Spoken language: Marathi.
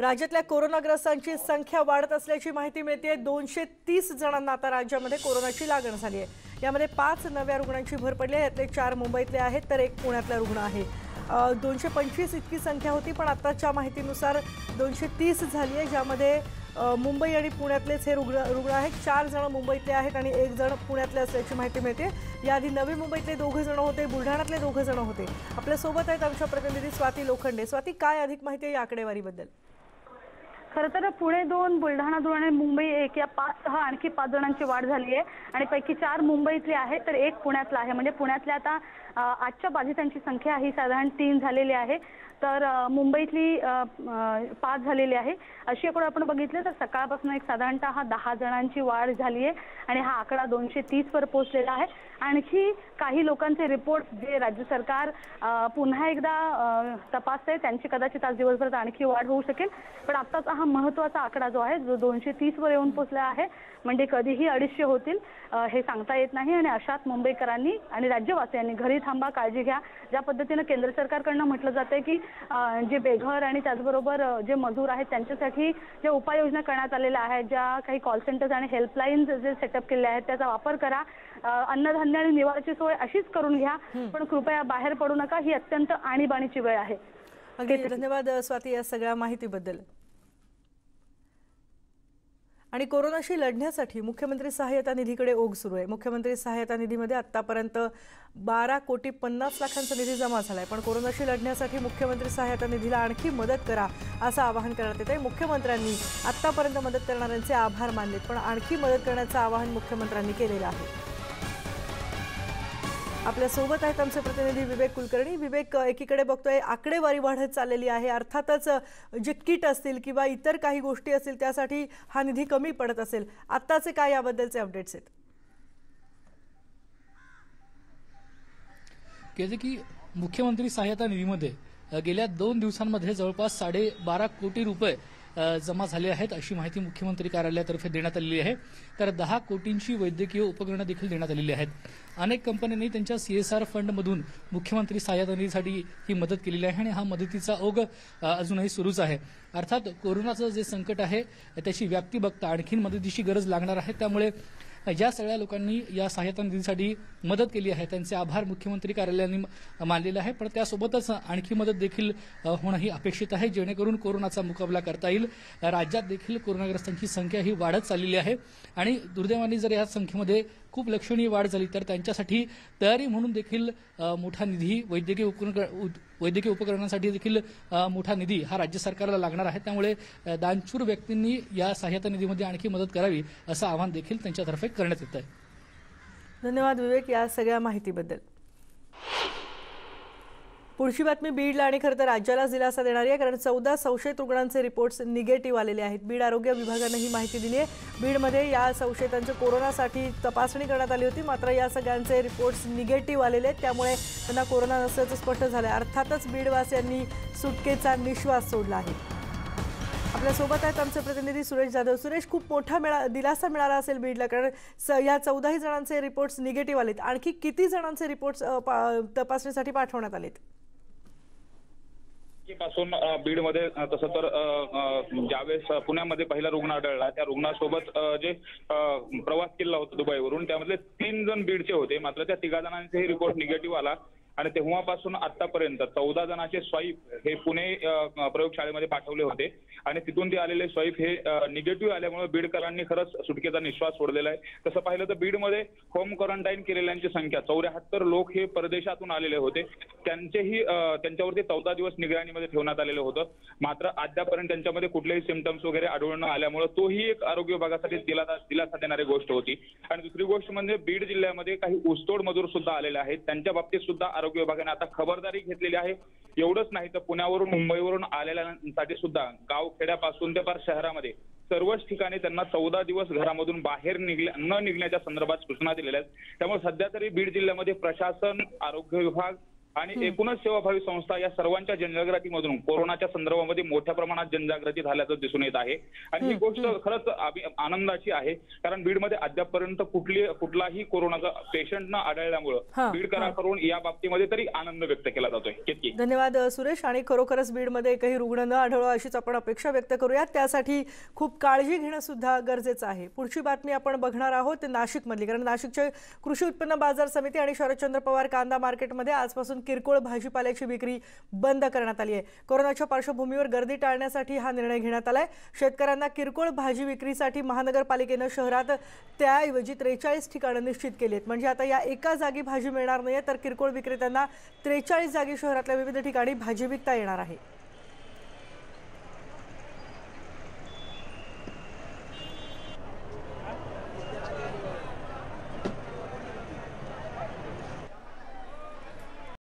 राज्यातल्या कोरोनाग्रस्तांची संख्या वाढत असल्याची माहिती मिळते दोनशे तीस जणांना आता राज्यामध्ये कोरोनाची लागण झाली आहे. यामध्ये पाच नव्या रुग्णांची भर पडली आहे. यातले चार मुंबईतले आहेत तर एक पुण्यातला रुग्ण आहे. दोनशे पंचवीस इतकी संख्या होती पण आत्ताच्या माहितीनुसार दोनशे तीस झाली आहे ज्यामध्ये मुंबई आणि पुण्यातलेच हे रुग्ण रुग्ण आहेत. चार जण मुंबईतले आहेत आणि एक जण पुण्यातले असल्याची माहिती मिळते. याआधी नवी मुंबईतले दोघं जण होते बुलढाण्यातले दोघं जण होते. आपल्यासोबत आहेत आमच्या प्रतिनिधी स्वाती लोखंडे. स्वाती काय अधिक माहिती आहे या आकडेवारीबद्दल? खरं तर पुणे दोन बुलढाणा दोन आणि मुंबई एक या पाच सहा आणखी पाच जणांची वाढ झाली आहे. आणि पैकी चार मुंबईतले आहेत तर एक पुण्यातला आहे. म्हणजे पुण्यातल्या आता आजच्या बाधितांची संख्या ही साधारण तीन झालेली आहे. तर मुंबईतली पाच झालेली आहे. अशी एकूण आपण बघितलं तर सकाळपासून एक साधारणतः हा दहा जणांची वाढ झाली आहे आणि हा आकडा दोनशे तीस वर पोहोचलेला आहे. आणखी काही लोकांचे रिपोर्ट जे राज्य सरकार पुन्हा एकदा तपासते त्यांची कदाचित आज दिवसभरात आणखी वाढ होऊ शकेल. पण आत्ताच हा महत्त्वाचा आकडा जो आहे जो दोनशे तीस वर येऊन पोहोचला आहे म्हणजे कधीही अडीचशे होतील हे सांगता येत नाही आणि अशात मुंबईकरांनी आणि राज्यवासियांनी घरी थांबा काळजी घ्या. ज्या पद्धतीनं केंद्र सरकारकडनं म्हटलं जातंय की जे बेघर आणि त्याचबरोबर जे मजूर आहेत त्यांच्यासाठी ज्या उपाययोजना करण्यात आलेल्या आहेत ज्या काही कॉल सेंटर्स आणि हेल्पलाईन जे सेटअप केले आहेत त्याचा वापर करा. अन्नधान्य आणि निवाराची सोय अशीच करून घ्या पण कृपया बाहेर पडू नका ही अत्यंत आणीबाणीची वेळ आहे. अगदी धन्यवाद स्वाती या सगळ्या माहितीबद्दल. आणि कोरोनाशी लढण्यासाठी मुख्यमंत्री सहाय्यता निधीकडे ओघ सुरू आहे. मुख्यमंत्री सहाय्यता निधीमध्ये आतापर्यंत बारा कोटी पन्नास लाखांचा निधी जमा झाला आहे पण कोरोनाशी लढण्यासाठी मुख्यमंत्री सहाय्यता निधीला आणखी मदत करा असं आवाहन करण्यात येत आहे मुख्यमंत्र्यांनी आतापर्यंत मदत करणाऱ्यांचे आभार मानलेत पण आणखी मदत करण्याचं आवाहन मुख्यमंत्र्यांनी केलेलं आहे. आपल्यासोबत आहेत आमचे प्रतिनिधी विवेक कुलकर्णी. विवेक एकीकडे बघतोय आकडेवारी वाढत चाललेली आहे. अर्थातच जे किट असतील किंवा इतर काही गोष्टी असतील त्यासाठी हा निधी कमी पडत असेल. आत्ताचे काय याबद्दलचे अपडेट्स आहेत? केले की मुख्यमंत्री सहायता निधीमध्ये गेल्या दोन दिवसांमध्ये जवळपास साडे बारा कोटी रुपये जमा झाले आहेत अशी माहिती मुख्यमंत्री कार्यालयातर्फे देण्यात आलेली आहे. तर दहा कोटींची वैद्यकीय उपकरणं देखील देण्यात आलेली आहेत. अनेक कंपन्यांनी त्यांच्या सीएसआर फंडमधून मुख्यमंत्री सहायता निधीसाठी ही मदत केलेली आहे आणि हा मदतीचा ओघ अजूनही सुरूच आहे. अर्थात कोरोनाचं जे संकट आहे त्याची व्याप्ती बघता आणखीन मदतीची गरज लागणार आहे. त्यामुळे ज्या सगळ्या लोकांनी या सहायता निधीसाठी मदत केली आहे त्यांचे आभार मुख्यमंत्री कार्यालयाने मानलेले आहे. पण त्यासोबतच आणखी मदत देखील होणंही होणं ही अपेक्षित आहे जेणेकरून कोरोनाचा मुकाबला करता येईल. राज्यात देखील कोरोनाग्रस्तांची संख्या ही वाढत चाललेली आहे. आणि दुर्दैवाने जर या संख्येमध्ये खूप लक्षणीय वाढ झाली. तर त्यांच्यासाठी तयारी म्हणून देखील मोठा निधी वैद्यकीय उपकरण उद- वैद्यकीय उपकरणांसाठी देखील मोठा निधी हा राज्य सरकारला लागणार आहे. त्यामुळे दानशूर व्यक्तींनी या सहाय्यता निधीमध्ये आणखी मदत करावी असं आवाहन देखील त्यांच्यातर्फे करण्यात येत आहे धन्यवाद विवेक या सगळ्या माहितीबद्दल. पुढची बातमी बीडला आणि खरं तर राज्याला दिलासा देणारी आहे कारण चौदा संशयित रुग्णांचे रिपोर्ट्स निगेटिव्ह आलेले आहेत. बीड आरोग्य विभागानं ही माहिती दिली आहे. बीडमध्ये या संशयितांची कोरोनासाठी तपासणी करण्यात आली होती मात्र या सगळ्यांचे रिपोर्ट्स निगेटिव्ह आलेले आहेत. त्यामुळे त्यांना कोरोना नसल्याचं स्पष्ट झालं आहे अर्थातच बीडवासियांनी सुटकेचा निश्वास सोडला आहे. आपल्यासोबत आहेत आमचे प्रतिनिधी सुरेश जाधव. सुरेश खूप मोठा मिळा दिलासा मिळाला असेल बीडला कारण स या चौदाही जणांचे रिपोर्ट्स निगेटिव्ह आलेत. आणखी किती जणांचे रिपोर्ट्स तपासणीसाठी पाठवण्यात आलेत? पासून बीड बीडमध्ये तसं तर ज्यावेळेस पुण्यामध्ये पहिला रुग्ण आढळला त्या रुग्णासोबत जे प्रवास केला होता दुबईवरून त्यामधले तीन जण बीडचे होते. मात्र त्या तिघा जणांचाही रिपोर्ट निगेटिव्ह आला. आणि तेव्हापासून आतापर्यंत चौदा जणांचे स्वाईप हे पुणे प्रयोगशाळेमध्ये पाठवले होते. आणि तिथून ते आलेले स्वाईप हे निगेटिव्ह आल्यामुळे बीडकरांनी खरंच सुटकेचा निश्वास सोडलेला आहे. तसं पाहिलं तर बीडमध्ये होम क्वारंटाईन केलेल्यांची संख्या चौऱ्याहत्तर लोक हे परदेशातून आलेले होते. त्यांचेही त्यांच्यावरती चौदा दिवस निगराणीमध्ये ठेवण्यात आलेलं होतं. मात्र अद्यापर्यंत त्यांच्यामध्ये कुठलेही सिमटम्स वगैरे आढळून आल्यामुळे तोही एक आरोग्य विभागासाठी दिलासा दिलासा देणारी गोष्ट होती. आणि दुसरी गोष्ट म्हणजे बीड जिल्ह्यामध्ये काही ऊसतोड मजूर सुद्धा आलेले आहेत. त्यांच्या बाबतीत सुद्धा आरोग्य विभागाने आता खबरदारी घेतलेली आहे. एवढंच नाही तर पुण्यावरून मुंबईवरून आलेल्यांसाठी सुद्धा गाव खेड्यापासून ते पार शहरामध्ये सर्वच ठिकाणी त्यांना चौदा दिवस घरामधून बाहेर निघल्या न निघण्याच्या संदर्भात सूचना दिलेल्या आहेत. त्यामुळे सध्या तरी बीड जिल्ह्यामध्ये प्रशासन आरोग्य विभाग आणि एकूणच सेवाभावी संस्था या सर्वांच्या जनजागृतीमधून कोरोनाच्या संदर्भामध्ये मोठ्या प्रमाणात जनजागृती झाल्याचं दिसून येत आहे. आणि ही गोष्ट खरंच आनंदाची आहे कारण बीडमध्ये अद्यापपर्यंत कुठली कुठलाही कोरोनाचा पेशंट न आढळल्यामुळं बीडकरांकडून या बाबतीमध्ये तरी आनंद व्यक्त केला जातोय. धन्यवाद सुरेश. आणि खरोखरच बीडमध्ये एकही रुग्ण न आढळो अशीच आपण अपेक्षा व्यक्त करूयात. त्यासाठी खूप काळजी घेणं सुद्धा गरजेचं आहे. पुढची बातमी आपण बघणार आहोत नाशिकमधली कारण नाशिकचे कृषी उत्पन्न बाजार समिती आणि शरदचंद्र पवार कांदा मार्केटमध्ये आजपासून किरकोळ भाजीपाल्याची विक्री बंद करण्यात आली आहे. कोरोनाच्या पार्श्वभूमीवर गर्दी टाळण्यासाठी हा निर्णय घेण्यात आला आहे शेतकऱ्यांना किरकोळ भाजी विक्रीसाठी महानगरपालिकेनं शहरात त्याऐवजी त्रेचाळीस ठिकाणं निश्चित केली आहेत म्हणजे आता या एका जागी भाजी मिळणार नाही तर किरकोळ विक्रेत्यांना त्रेचाळीस जागी शहरातल्या विविध ठिकाणी भाजी विकता येणार आहे.